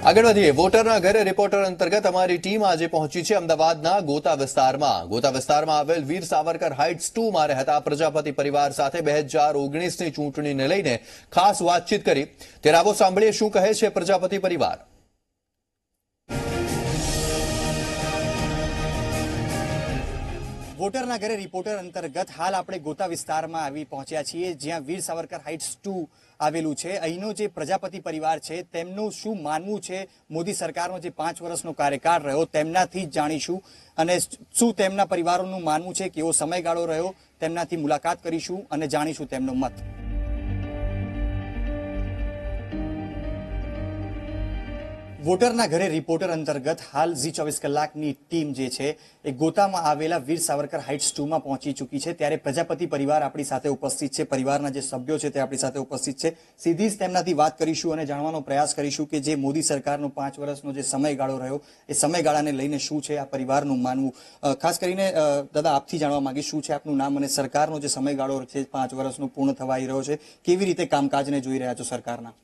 આગળ વધીએ. વોટરના ઘરે રિપોર્ટર અંતર્ગત અમારી ટીમ આજે પહોંચી છે અમદાવાદના ગોતા વિસ્તારમાં. ગોતા વિસ્તારમાં આવેલ વીર સાવરકર હાઇટ્સ ટુ મારે હતા. પ્રજાપતિ પરિવાર સાથે બે હજાર ઓગણીસની ચૂંટણીને લઈને ખાસ વાતચીત કરી. ત્યારે સાંભળીએ શું કહે છે પ્રજાપતિ પરિવાર. વોટરના ઘરે રિપોર્ટર અંતર્ગત હાલ આપણે ગોતા વિસ્તારમાં આવી પહોંચ્યા છીએ, જ્યાં વીર સાવરકર હાઇટ્સ ટુ આવેલું છે. અહીંનો જે પ્રજાપતિ પરિવાર છે, તેમનું શું માનવું છે? મોદી સરકારનો જે પાંચ વર્ષનો કાર્યકાળ રહ્યો, તેમનાથી જ જાણીશું. અને શું તેમના પરિવારોનું માનવું છે? કેવો સમયગાળો રહ્યો? તેમનાથી મુલાકાત કરીશું અને જાણીશું તેમનો મત. વોટરના ઘરે રિપોર્ટર અંતર્ગત હાલ ઝી ચોવીસ કલાકની ટીમ જે છે એ ગોતામાં આવેલા વીર સાવરકર હાઇટ્સ ટુમાં પહોંચી ચૂકી છે. ત્યારે પ્રજાપતિ પરિવાર આપણી સાથે ઉપસ્થિત છે. પરિવારના જે સભ્યો છે તે આપણી સાથે ઉપસ્થિત છે. સીધી જ તેમનાથી વાત કરીશું અને જાણવાનો પ્રયાસ કરીશું કે જે મોદી સરકારનો પાંચ વર્ષનો જે સમયગાળો રહ્યો, એ સમયગાળાને લઈને શું છે આ પરિવારનું માનવું? ખાસ કરીને દાદા, આપથી જાણવા માંગીશ શું છે આપનું નામ અને સરકારનો જે સમયગાળો છે, પાંચ વર્ષનો પૂર્ણ થવા આવી રહ્યો છે. કેવી રીતે કામકાજને જોઈ રહ્યા છો સરકારના?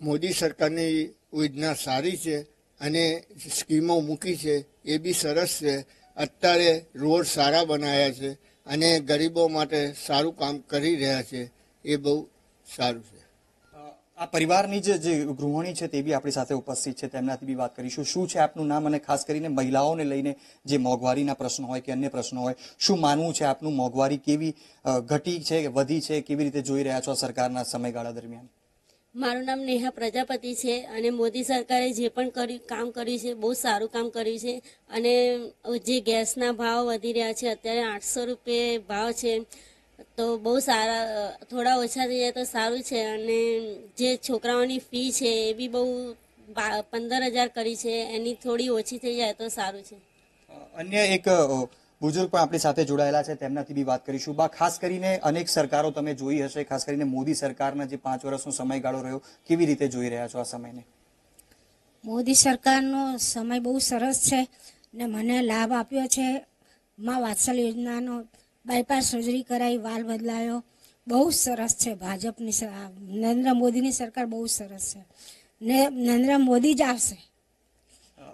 મોદી સરકારની યોજના સારી છે અને સ્કીમો મૂકી છે, એ બી સરસ છે. અત્યારે રોડ સારા બનાવ્યા છે અને ગરીબો માટે સારું કામ કરી રહ્યા છે, એ બહુ સારું છે. આ પરિવારની જે જે ગૃહિણી છે તે બી આપણી સાથે ઉપસ્થિત છે, તેમનાથી બી વાત કરીશું. શું છે આપનું નામ અને ખાસ કરીને મહિલાઓને લઈને જે મોંઘવારીના પ્રશ્નો હોય કે અન્ય પ્રશ્નો હોય, શું માનવું છે આપનું મોંઘવારી કેવી ઘટી છે, વધી છે, કેવી રીતે જોઈ રહ્યા છો સરકારના સમયગાળા દરમિયાન? મારું નામ નેહા પ્રજાપતિ છે અને મોદી સરકારે જે પણ કર્યું, કામ કર્યું છે, બહુ સારું કામ કર્યું છે. અને જે ગેસના ભાવ વધી રહ્યા છે, અત્યારે આઠસો રૂપિયે ભાવ છે. તો બહુ સારા, થોડા ઓછા થઈ જાય તો સારું છે. અને જે છોકરાઓની ફી છે એ બી બહુ પંદર હજાર કરી છે. એની થોડી ઓછી થઈ જાય તો સારું છે. અન્ય એક બુઝુર્ગ પણ આપણી સાથે જોડાયેલા છે, તેમનાથી બી વાત કરીશું. બા, ખાસ કરીને અનેક સરકારો તમે જોઈ હશે, ખાસ કરીને મોદી સરકારના જે પાંચ વર્ષનો સમયગાળો રહ્યો, કેવી રીતે જોઈ રહ્યા છો આ સમયને? મોદી સરકારનો સમય બહુ સરસ છે ને મને લાભ આપ્યો છે. માં વાત્સલ યોજનાનો બાયપાસ સર્જરી કરાવી વાલ બદલાયો. બહુ સરસ છે ભાજપની નરેન્દ્ર મોદીની સરકાર બહુ સરસ છે. ને નરેન્દ્ર મોદી જ આવશે.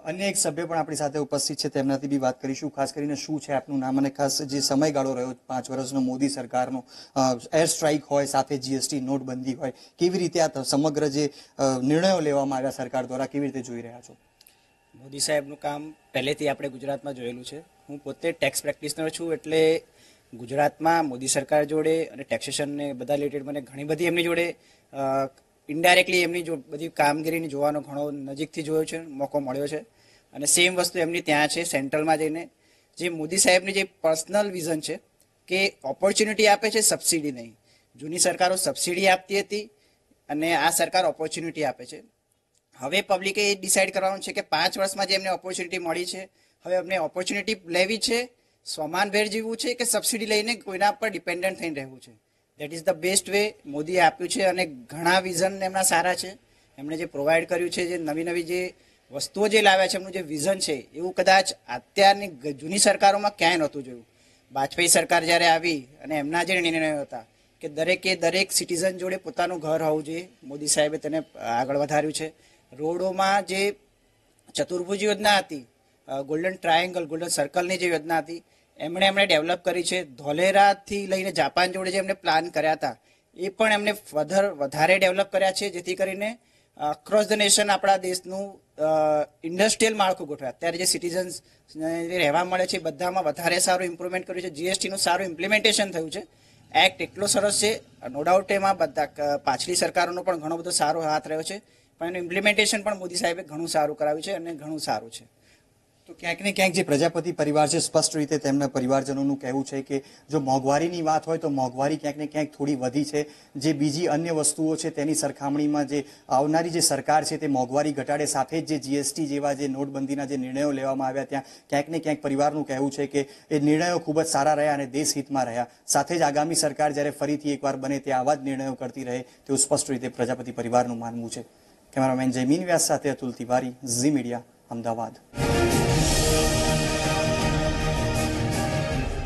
અન્ય એક સભ્ય પણ આપણી સાથે ઉપસ્થિત છે, તેમનાથી બી વાત કરીશું. ખાસ કરીને શું છે આપનું નામ અને ખાસ જે સમયગાળો રહ્યો પાંચ વર્ષનો મોદી સરકારનો એર સ્ટ્રાઇક હોય, સાથે જીએસટી નોટબંધી હોય, કેવી રીતે આ સમગ્ર જે નિર્ણયો લેવામાં આવ્યા સરકાર દ્વારા, કેવી રીતે જોઈ રહ્યા છો? મોદી સાહેબનું કામ પહેલેથી આપણે ગુજરાતમાં જોયેલું છે. હું પોતે ટેક્સ પ્રેક્ટિશનર છું, એટલે ગુજરાતમાં મોદી સરકાર જોડે અને ટેક્સેશનને બધા રિલેટેડ મને ઘણી બધી એમની જોડે ઇન્ડાયરેક્ટલી એમની જો, બધી કામગીરીને જોવાનો ઘણો નજીકથી જોયો છે, મોકો મળ્યો છે. અને સેમ વસ્તુ એમની ત્યાં છે સેન્ટ્રલમાં જઈને. જે મોદી સાહેબની જે પર્સનલ વિઝન છે કે ઓપોર્ચ્યુનિટી આપે છે સબસિડી નહીં. જૂની સરકારો સબસિડી આપતી હતી અને આ સરકાર ઓપોર્ચ્યુનિટી આપે છે. હવે પબ્લિકે એ ડિસાઈડ કરવાનું છે કે પાંચ વર્ષમાં જે એમને ઓપોર્ચ્યુનિટી મળી છે, હવે અમને ઓપોર્ચ્યુનિટી લેવી છે, સ્વમાનભેર જીવવું છે કે સબસિડી લઈને કોઈના પર ડિપેન્ડન્ટ થઈને રહેવું છે? That is the best way મોદીએ આપ્યું છે અને ઘણા વિઝન એમના સારા છે. એમણે જે પ્રોવાઈડ કર્યું છે, જે નવી નવી જે વસ્તુઓ જે લાવ્યા છે, એમનું જે વિઝન છે, એવું કદાચ અત્યારની જૂની સરકારોમાં ક્યાંય નહોતું જોયું. વાજપેયી સરકાર જ્યારે આવી અને એમના જે નિર્ણયો હતા કે દરેકે દરેક સિટીઝન જોડે પોતાનું ઘર હોવું જોઈએ, મોદી સાહેબે તેને આગળ વધાર્યું છે. રોડોમાં જે ચતુર્ભુજ યોજના હતી ગોલ્ડન ટ્રાયેંગલ, ગોલ્ડન સર્કલની જે યોજના હતી, એમણે એમણે ડેવલપ કરી છે. ધોલેરાથી લઈને જાપાન જોડે જે એમણે પ્લાન કર્યા હતા, એ પણ એમને વધર વધારે ડેવલપ કર્યા છે, જેથી કરીને અક્રોસ ધ નેશન આપણા દેશનું ઇન્ડસ્ટ્રીયલ માળખું ગોઠવ્યા. અત્યારે જે સિટીઝન્સ રહેવા મળે છે બધામાં વધારે સારું ઇમ્પ્રુવમેન્ટ કર્યું છે. જીએસટીનું સારું ઇમ્પ્લિમેન્ટેશન થયું છે. એક્ટ એટલો સરસ છે. નો ડાઉટ એમાં બધા પાછલી સરકારોનો પણ ઘણો બધો સારો હાથ રહ્યો છે. પણ એનું ઇમ્પ્લિમેન્ટેશન પણ મોદી સાહેબે ઘણું સારું કરાવ્યું છે અને ઘણું સારું છે. તો ક્યાંક ને ક્યાંક જે પ્રજાપતિ પરિવાર છે, સ્પષ્ટ રીતે તેમના પરિવારજનોનું કહેવું છે કે જો મોંઘવારીની વાત હોય તો મોંઘવારી ક્યાંક ને ક્યાંક થોડી વધી છે. જે બીજી અન્ય વસ્તુઓ છે, તેની સરખામણીમાં જે આવનારી જે સરકાર છે, તે મોંઘવારી ઘટાડે સાથે જ જે જીએસટી જેવા જે નોટબંધીના જે નિર્ણયો લેવામાં આવ્યા ત્યાં ક્યાંક ને ક્યાંક પરિવારનું કહેવું છે કે એ નિર્ણયો ખૂબ જ સારા રહ્યા અને દેશહિતમાં રહ્યા. સાથે જ આગામી સરકાર જ્યારે ફરીથી એકવાર બને તે આવા જ નિર્ણયો કરતી રહે તેવું સ્પષ્ટ રીતે પ્રજાપતિ પરિવારનું માનવું છે. કેમેરામેન જયમીન વ્યાસ સાથે અતુલ તિવારી, ઝી મીડિયા, અમદાવાદ.